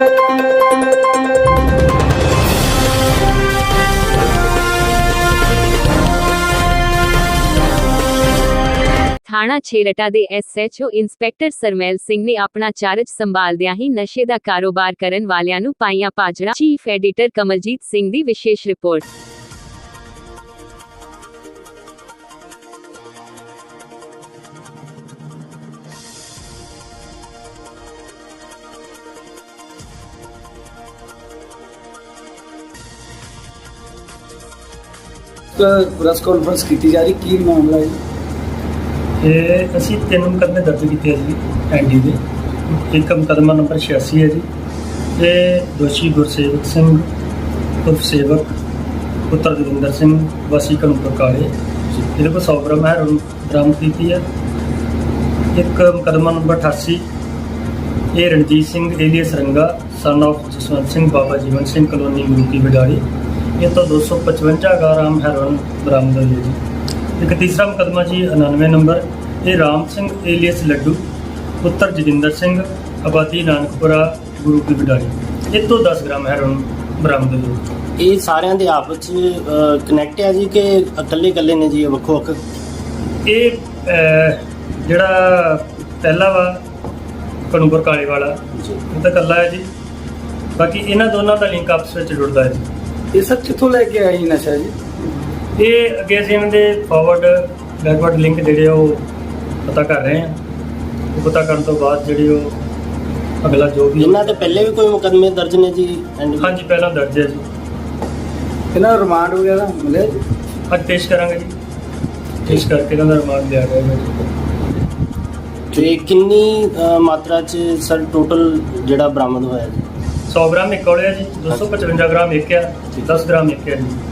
ਥਾਣਾ ਛੇਰਟਾ ਦੇ SHO inspector ਸਰਮੈਲ Singh ਨੇ ਆਪਣਾ ਚਾਰਜ ਸੰਭਾਲਦਿਆਂ ਹੀ ਨਸ਼ੇ ਦਾ ਕਾਰੋਬਾਰ ਕਰਨ ਵਾਲਿਆਂ ਨੂੰ ਪਾਈਆਂ ਪਾਜੜਾ ਚੀਫ ਐਡੀਟਰ ਕਮਲਜੀਤ ਸਿੰਘ ਦੀ ਵਿਸ਼ੇਸ਼ ਰਿਪੋਰਟ। ਪ੍ਰੈਸ ਕਾਨਫਰੰਸ ਕੀਤੀ ਜਾ ਰਹੀ, ਕੀ ਮਾਮਲਾ ਹੈ? ਇਹ ਅਸੀਂ ਤਿੰਨ ਮੁਕੱਦਮੇ ਦਰਜ ਕੀਤੇ ਆ ਜੀ, ਐਨਡੀ ਦੇ। ਇੱਕ ਮੁਕੱਦਮਾ ਨੰਬਰ 86 ਹੈ ਜੀ। ਇਹ ਦੋਸ਼ੀ ਗੁਰਸੇਵਕ ਸਿੰਘ ਉਰਫ ਸੇਵਕ ਪੁੱਤਰ ਜੋਗਿੰਦਰ ਸਿੰਘ, ਵਾਸੀ ਕਨੂਪਰ ਕਾਲੇ। ਇਹਦੇ ਕੋਲ 100 ਗ੍ਰਾਮ ਹੈਰੋਇਨ ਬਰਾਮਦ ਕੀਤੀ ਹੈ। ਇੱਕ ਮੁਕੱਦਮਾ ਨੰਬਰ 88 ਇਹ Ranjit Singh, alias Ranga son of Jaswant Singh, Baba Jiwan Singh, colony Guruki Wadali ਇਹ ਤੋਂ 255 ਗ੍ਰਾਮ ਹੈਰੋਇਨ ਬਰਾਮਦ ਹੋਈ ਹੈ ਜੀ ਇੱਕ ਤੀਸਰਾ ਮੁਕੱਦਮਾ ਜੀ 99 ਨੰਬਰ। ਇਹ ਰਾਮ ਸਿੰਘ ਏਲੀਅਸ ਲੱਡੂ ਪੁੱਤਰ ਜਗਿੰਦਰ ਸਿੰਘ ਆਬਾਦੀ ਨਾਨਕਪੁਰਾ ਗੁਰੂ ਕੀ ਵਿਡਾਲੀ ਇਹ ਤੋਂ 10 ਗ੍ਰਾਮ ਹੈਰੋਇਨ ਬਰਾਮਦ ਹੋਈ ਇਹ ਸਾਰਿਆਂ ਦੇ ਆਪਸ ਵਿੱਚ ਕਨੈਕਟ ਹੈ ਜੀ ਕਿ ਇਕੱਲੇ ਇਕੱਲੇ ਨੇ ਜੀ ਇਹ ਵੱਖੋ ਵੱਖ ਇਹ ਅਹ, ਜਿਹੜਾ ਪਹਿਲਾ ਵਾ ਕਨੂਪਰ ਕਾਲੇ ਵਾਲਾ ਇਹ ਤਾਂ ਕੱਲਾ ਹੈ ਜੀ। ਬਾਕੀ ਇਹਨਾਂ ਦੋਨਾਂ ਦਾ ਲਿੰਕ ਆਪਸ ਵਿੱਚ ਜੁੜਦਾ ਹੈ ਜੀ। ਇਹ ਸਭ ਕਿੱਥੋਂ ਲੈ ਕੇ ਆਏ ਜੀ ਨਸ਼ਾ ਜੀ? ਇਹ ਅੱਗੇ ਅਸੀਂ ਇਹਨਾਂ ਦੇ ਫਾਰਵਰਡ ਬੈਕਵਰਡ ਲਿੰਕ ਜਿਹੜੇ ਆ ਉਹ ਪਤਾ ਕਰ ਰਹੇ ਹਾਂ ਉਹ ਪਤਾ ਕਰਨ ਤੋਂ ਬਾਅਦ ਜਿਹੜੇ ਉਹ ਅਗਲਾ ਜੋ ਵੀ ਇਹਨਾਂ ਦੇ ਪਹਿਲੇ ਵੀ ਕੋਈ ਮੁਕੱਦਮੇ ਦਰਜ ਨੇ ਜੀ? ਹਾਂਜੀ ਪਹਿਲਾਂ ਦਰਜ ਹੈ ਜੀ। ਇਹਨਾਂ ਨੂੰ ਰਿਮਾਂਡ ਵਗੈਰਾ ਮਿਲਿਆ ਜੀ? ਅੱਜ ਪੇਸ਼ ਕਰਾਂਗੇ ਜੀ। ਪੇਸ਼ ਕਰਕੇ ਇਹਨਾਂ ਦਾ ਰਿਮਾਂਡ ਲਿਆ ਜਾਏਗਾ ਜੀ। ਤੇ ਕਿੰਨੀ ਮਾਤਰਾ ਚ ਸਰ ਟੋਟਲ ਜਿਹੜਾ ਬਰਾਮਦ ਹੋਇਆ ਜੀ? 100 ਗ੍ਰਾਮ ਇੱਕ ਔਲਿਆ ਜੀ 255 ਗ੍ਰਾਮ ਇੱਕ ਆ 10 ਗ੍ਰਾਮ ਇੱਕ ਆ ਜੀ।